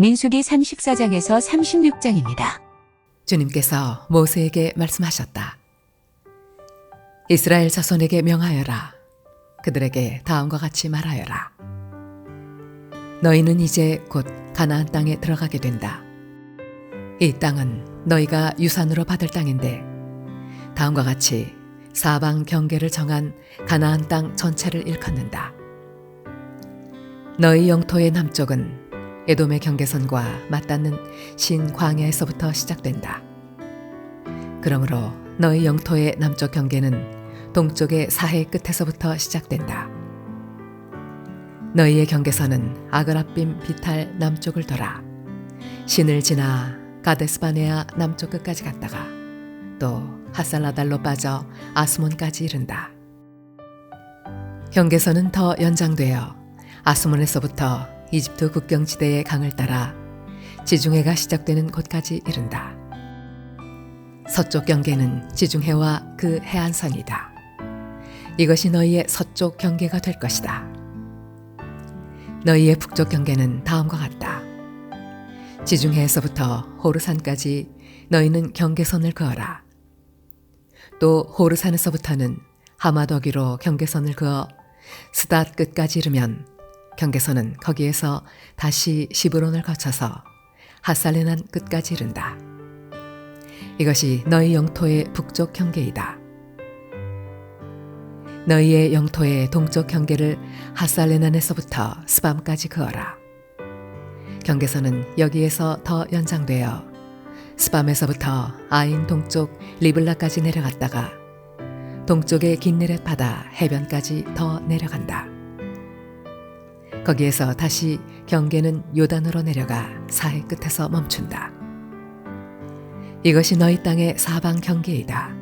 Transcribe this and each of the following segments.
민수기 34장에서 36장입니다. 주님께서 모세에게 말씀하셨다. 이스라엘 자손에게 명하여라. 그들에게 다음과 같이 말하여라. 너희는 이제 곧 가나안 땅에 들어가게 된다. 이 땅은 너희가 유산으로 받을 땅인데 다음과 같이 사방 경계를 정한 가나안 땅 전체를 일컫는다. 너희 영토의 남쪽은 에돔의 경계선과 맞닿는 신 광야에서부터 시작된다. 그러므로 너희 영토의 남쪽 경계는 동쪽의 사해 끝에서부터 시작된다. 너희의 경계선은 아그라빔 비탈 남쪽을 돌아 신을 지나 가데스바네아 남쪽 끝까지 갔다가 또 하살라달로 빠져 아스몬까지 이른다. 경계선은 더 연장되어 아스몬에서부터 이집트 국경지대의 강을 따라 지중해가 시작되는 곳까지 이른다. 서쪽 경계는 지중해와 그 해안선이다. 이것이 너희의 서쪽 경계가 될 것이다. 너희의 북쪽 경계는 다음과 같다. 지중해에서부터 호르산까지 너희는 경계선을 그어라. 또 호르산에서부터는 하마더기로 경계선을 그어 스닷 끝까지 이르면 경계선은 거기에서 다시 시브론을 거쳐서 하살레난 끝까지 이른다. 이것이 너희 영토의 북쪽 경계이다. 너희의 영토의 동쪽 경계를 하살레난에서부터 스밤까지 그어라. 경계선은 여기에서 더 연장되어 스밤에서부터 아인 동쪽 리블라까지 내려갔다가 동쪽의 긴네렛 바다 해변까지 더 내려간다. 거기에서 다시 경계는 요단으로 내려가 사해 끝에서 멈춘다. 이것이 너희 땅의 사방 경계이다.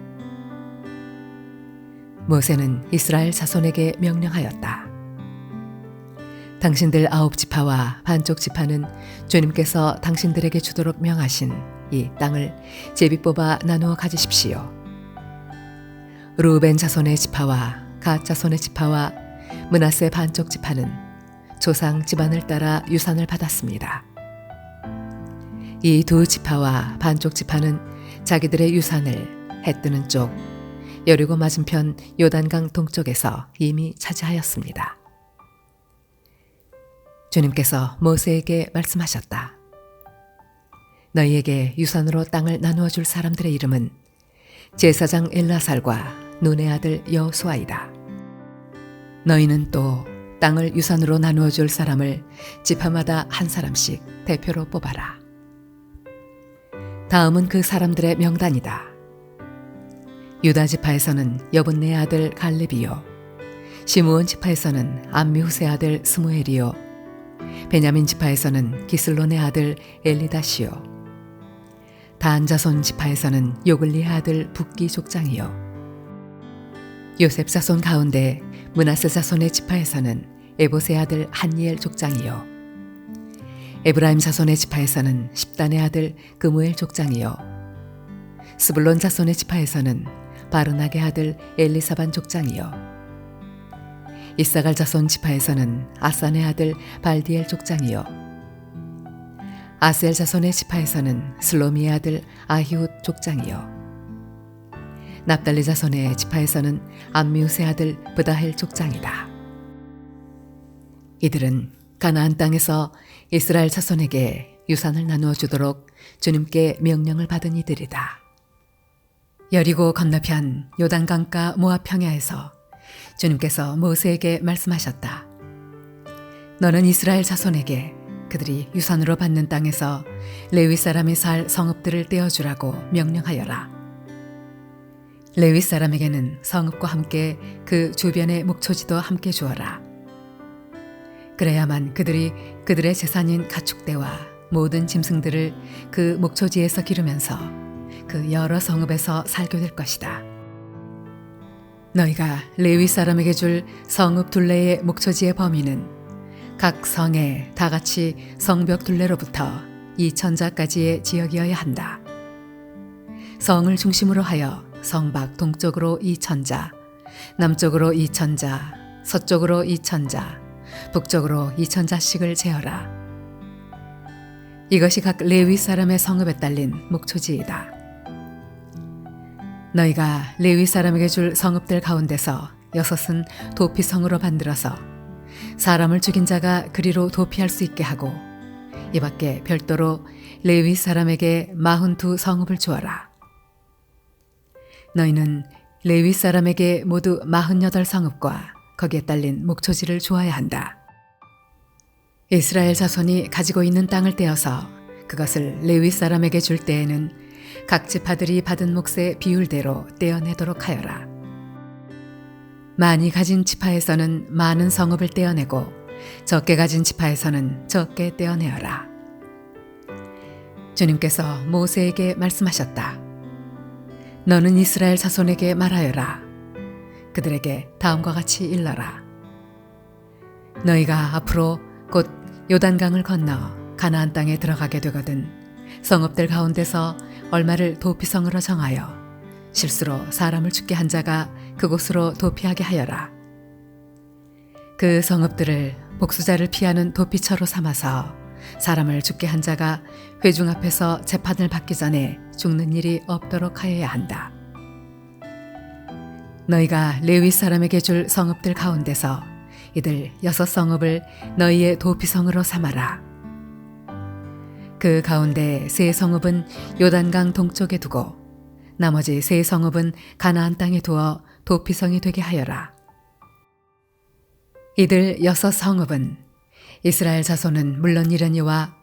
모세는 이스라엘 자손에게 명령하였다. 당신들 아홉 지파와 반쪽 지파는 주님께서 당신들에게 주도록 명하신 이 땅을 제비 뽑아 나누어 가지십시오. 루벤 자손의 지파와 갓 자손의 지파와 문하세 반쪽 지파는 조상 집안을 따라 유산을 받았습니다. 이 두 지파와 반쪽 지파는 자기들의 유산을 해 뜨는 쪽 여리고 맞은편 요단강 동쪽에서 이미 차지하였습니다. 주님께서 모세에게 말씀하셨다. 너희에게 유산으로 땅을 나누어 줄 사람들의 이름은 제사장 엘라살과 눈의 아들 여수아이다. 너희는 또 땅을 유산으로 나누어 줄 사람을 지파마다 한 사람씩 대표로 뽑아라. 다음은 그 사람들의 명단이다. 유다 지파에서는 여분네 아들 갈렙이요. 시므온 지파에서는 암미후세 아들 스무엘이요. 베냐민 지파에서는 기슬론의 아들 엘리다시요. 단 자손 지파에서는 요글리의 아들 북기 족장이요. 요셉 자손 가운데 문하스 자손의 지파에서는 에보세 아들 한니엘 족장이요. 에브라임 자손의 지파에서는 십단의 아들 그무엘 족장이요. 스불론 자손의 지파에서는 바르나게 아들 엘리사반 족장이요. 이사갈 자손 지파에서는 아산의 아들 발디엘 족장이요. 아셀 자손의 지파에서는 슬로미의 아들 아히웃 족장이요. 납달리 자손의 지파에서는 암미우스의 아들 브다헬 족장이다. 이들은 가나안 땅에서 이스라엘 자손에게 유산을 나누어 주도록 주님께 명령을 받은 이들이다. 여리고 건너편 요단강가 모압 평야에서 주님께서 모세에게 말씀하셨다. 너는 이스라엘 자손에게 그들이 유산으로 받는 땅에서 레위 사람이 살 성읍들을 떼어주라고 명령하여라. 레위 사람에게는 성읍과 함께 그 주변의 목초지도 함께 주어라. 그래야만 그들이 그들의 재산인 가축대와 모든 짐승들을 그 목초지에서 기르면서 그 여러 성읍에서 살게 될 것이다. 너희가 레위 사람에게 줄 성읍 둘레의 목초지의 범위는 각 성에 다 같이 성벽 둘레로부터 이 천자까지의 지역이어야 한다. 성을 중심으로 하여 성밖 동쪽으로 이 천자, 남쪽으로 이 천자, 서쪽으로 이 천자, 북쪽으로 이 천자씩을 재어라. 이것이 각 레위 사람의 성읍에 딸린 목초지이다. 너희가 레위 사람에게 줄 성읍들 가운데서 여섯은 도피성으로 만들어서 사람을 죽인 자가 그리로 도피할 수 있게 하고 이 밖에 별도로 레위 사람에게 마흔두 성읍을 주어라. 너희는 레위 사람에게 모두 마흔여덟 성읍과 거기에 딸린 목초지를 주어야 한다. 이스라엘 자손이 가지고 있는 땅을 떼어서 그것을 레위 사람에게 줄 때에는 각 지파들이 받은 몫의 비율대로 떼어내도록 하여라. 많이 가진 지파에서는 많은 성읍을 떼어내고 적게 가진 지파에서는 적게 떼어내어라. 주님께서 모세에게 말씀하셨다. 너는 이스라엘 자손에게 말하여라. 그들에게 다음과 같이 일러라. 너희가 앞으로 곧 요단강을 건너 가나안 땅에 들어가게 되거든 성읍들 가운데서 얼마를 도피성으로 정하여 실수로 사람을 죽게 한 자가 그곳으로 도피하게 하여라. 그 성읍들을 복수자를 피하는 도피처로 삼아서 사람을 죽게 한 자가 회중 앞에서 재판을 받기 전에 죽는 일이 없도록 하여야 한다. 너희가 레위 사람에게 줄 성읍들 가운데서 이들 여섯 성읍을 너희의 도피성으로 삼아라. 그 가운데 세 성읍은 요단강 동쪽에 두고 나머지 세 성읍은 가나안 땅에 두어 도피성이 되게 하여라. 이들 여섯 성읍은 이스라엘 자손은 물론이려니와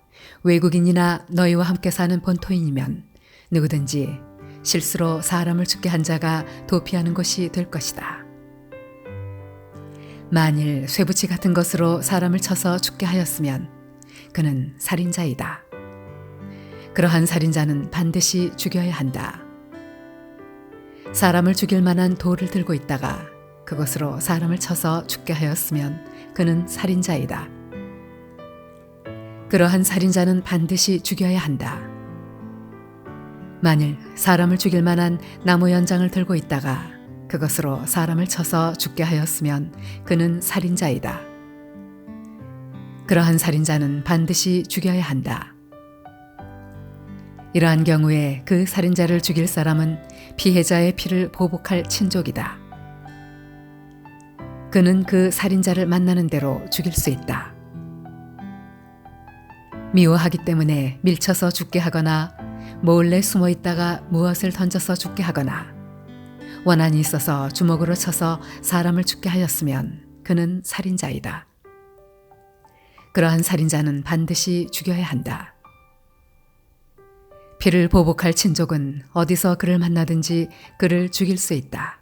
외국인이나 너희와 함께 사는 본토인이면 누구든지 실수로 사람을 죽게 한 자가 도피하는 곳이 될 것이다. 만일 쇠붙이 같은 것으로 사람을 쳐서 죽게 하였으면 그는 살인자이다. 그러한 살인자는 반드시 죽여야 한다. 사람을 죽일 만한 돌을 들고 있다가 그것으로 사람을 쳐서 죽게 하였으면 그는 살인자이다. 그러한 살인자는 반드시 죽여야 한다. 만일 사람을 죽일 만한 나무 연장을 들고 있다가 그것으로 사람을 쳐서 죽게 하였으면 그는 살인자이다. 그러한 살인자는 반드시 죽여야 한다. 이러한 경우에 그 살인자를 죽일 사람은 피해자의 피를 보복할 친족이다. 그는 그 살인자를 만나는 대로 죽일 수 있다. 미워하기 때문에 밀쳐서 죽게 하거나 몰래 숨어 있다가 무엇을 던져서 죽게 하거나 원한이 있어서 주먹으로 쳐서 사람을 죽게 하였으면 그는 살인자이다. 그러한 살인자는 반드시 죽여야 한다. 피를 보복할 친족은 어디서 그를 만나든지 그를 죽일 수 있다.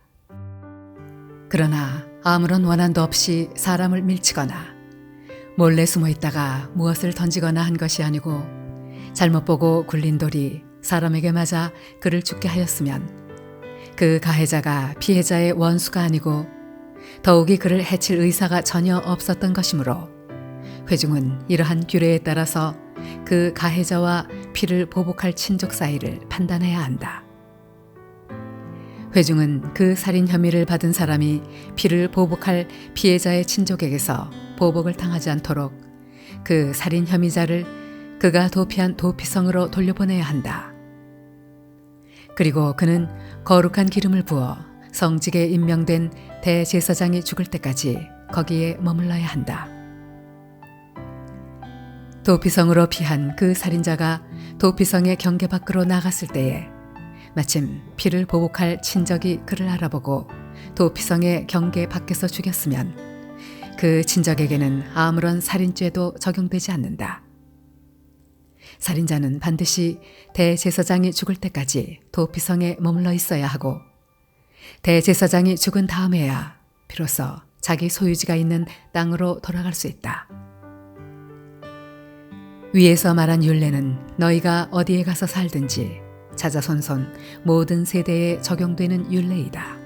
그러나 아무런 원한도 없이 사람을 밀치거나 몰래 숨어 있다가 무엇을 던지거나 한 것이 아니고 잘못 보고 굴린 돌이 사람에게 맞아 그를 죽게 하였으면 그 가해자가 피해자의 원수가 아니고 더욱이 그를 해칠 의사가 전혀 없었던 것이므로 회중은 이러한 규례에 따라서 그 가해자와 피를 보복할 친족 사이를 판단해야 한다. 회중은 그 살인 혐의를 받은 사람이 피를 보복할 피해자의 친족에게서 보복을 당하지 않도록 그 살인 혐의자를 그가 도피한 도피성으로 돌려보내야 한다. 그리고 그는 거룩한 기름을 부어 성직에 임명된 대제사장이 죽을 때까지 거기에 머물러야 한다. 도피성으로 피한 그 살인자가 도피성의 경계 밖으로 나갔을 때에 마침 피를 보복할 친적이 그를 알아보고 도피성의 경계 밖에서 죽였으면 그 친적에게는 아무런 살인죄도 적용되지 않는다. 살인자는 반드시 대제사장이 죽을 때까지 도피성에 머물러 있어야 하고 대제사장이 죽은 다음에야 비로소 자기 소유지가 있는 땅으로 돌아갈 수 있다. 위에서 말한 율례는 너희가 어디에 가서 살든지 자자손손 모든 세대에 적용되는 율례이다.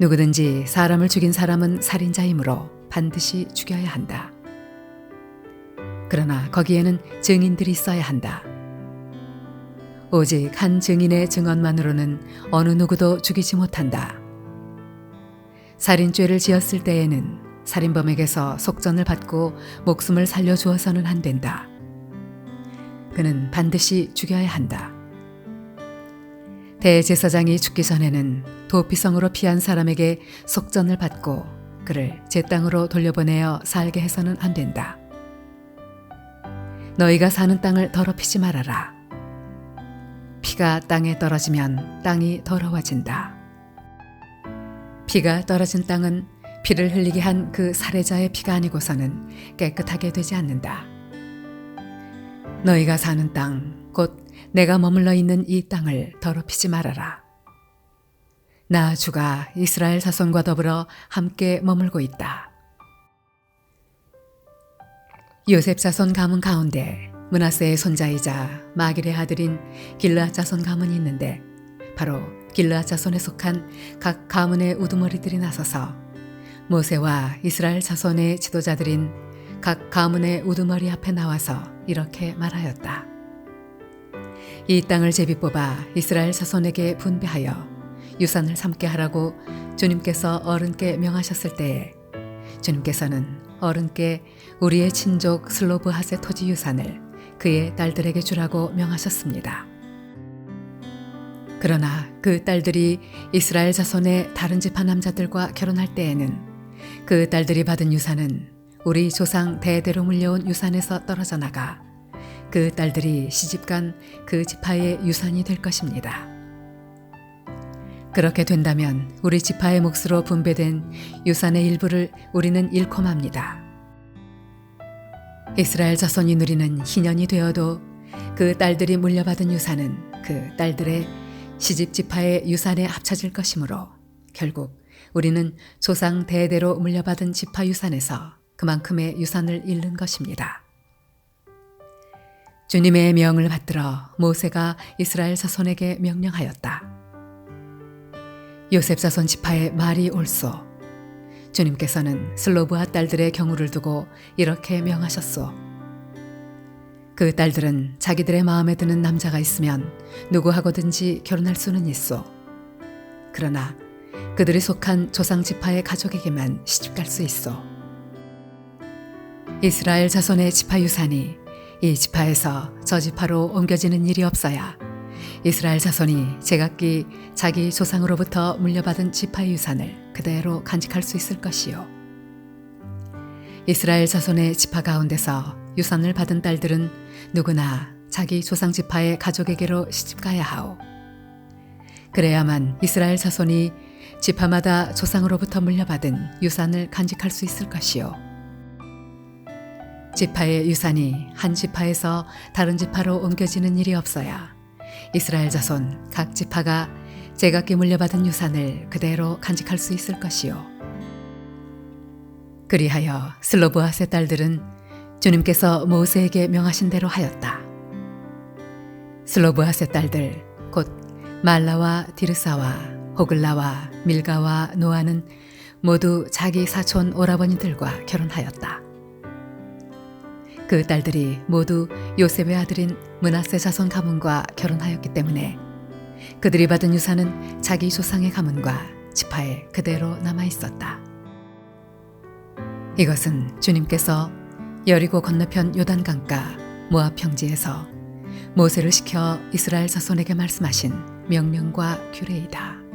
누구든지 사람을 죽인 사람은 살인자이므로 반드시 죽여야 한다. 그러나 거기에는 증인들이 있어야 한다. 오직 한 증인의 증언만으로는 어느 누구도 죽이지 못한다. 살인죄를 지었을 때에는 살인범에게서 속전을 받고 목숨을 살려주어서는 안 된다. 그는 반드시 죽여야 한다. 대제사장이 죽기 전에는 도피성으로 피한 사람에게 속전을 받고 그를 제 땅으로 돌려보내어 살게 해서는 안 된다. 너희가 사는 땅을 더럽히지 말아라. 피가 땅에 떨어지면 땅이 더러워진다. 피가 떨어진 땅은 피를 흘리게 한 그 살해자의 피가 아니고서는 깨끗하게 되지 않는다. 너희가 사는 땅, 곧 내가 머물러 있는 이 땅을 더럽히지 말아라. 나 주가 이스라엘 자손과 더불어 함께 머물고 있다. 요셉 자손 가문 가운데 문하세의 손자이자 마길의 아들인 길르앗 자손 가문이 있는데 바로 길르앗 자손에 속한 각 가문의 우두머리들이 나서서 모세와 이스라엘 자손의 지도자들인 각 가문의 우두머리 앞에 나와서 이렇게 말하였다. 이 땅을 제비 뽑아 이스라엘 자손에게 분배하여 유산을 삼게 하라고 주님께서 어른께 명하셨을 때에 주님께서는 어른께 우리의 친족 슬로브 하세 토지 유산을 그의 딸들에게 주라고 명하셨습니다. 그러나 그 딸들이 이스라엘 자손의 다른 집파 남자들과 결혼할 때에는 그 딸들이 받은 유산은 우리 조상 대대로 물려온 유산에서 떨어져 나가 그 딸들이 시집간 그 지파의 유산이 될 것입니다. 그렇게 된다면 우리 지파의 몫으로 분배된 유산의 일부를 우리는 잃고 맙니다. 이스라엘 자손이 누리는 희년이 되어도 그 딸들이 물려받은 유산은 그 딸들의 시집 지파의 유산에 합쳐질 것이므로 결국 우리는 조상 대대로 물려받은 지파 유산에서 그만큼의 유산을 잃는 것입니다. 주님의 명을 받들어 모세가 이스라엘 자손에게 명령하였다. 요셉 자손 지파의 말이 옳소. 주님께서는 슬로브아 딸들의 경우를 두고 이렇게 명하셨소. 그 딸들은 자기들의 마음에 드는 남자가 있으면 누구하고든지 결혼할 수는 있소. 그러나 그들이 속한 조상 지파의 가족에게만 시집갈 수 있어. 이스라엘 자손의 지파 유산이 이 지파에서 저 지파로 옮겨지는 일이 없어야 이스라엘 자손이 제각기 자기 조상으로부터 물려받은 지파 유산을 그대로 간직할 수 있을 것이요. 이스라엘 자손의 지파 가운데서 유산을 받은 딸들은 누구나 자기 조상 지파의 가족에게로 시집가야 하오. 그래야만 이스라엘 자손이 지파마다 조상으로부터 물려받은 유산을 간직할 수 있을 것이요. 지파의 유산이 한 지파에서 다른 지파로 옮겨지는 일이 없어야 이스라엘 자손 각 지파가 제각기 물려받은 유산을 그대로 간직할 수 있을 것이요. 그리하여 슬로브아세 딸들은 주님께서 모세에게 명하신 대로 하였다. 슬로브아세 딸들 곧 말라와 디르사와 호글라와 밀가와 노아는 모두 자기 사촌 오라버니들과 결혼하였다. 그 딸들이 모두 요셉의 아들인 문하세 자손 가문과 결혼하였기 때문에 그들이 받은 유산은 자기 조상의 가문과 지파에 그대로 남아 있었다. 이것은 주님께서 여리고 건너편 요단강가 모압 평지에서 모세를 시켜 이스라엘 자손에게 말씀하신 명령과 규례이다.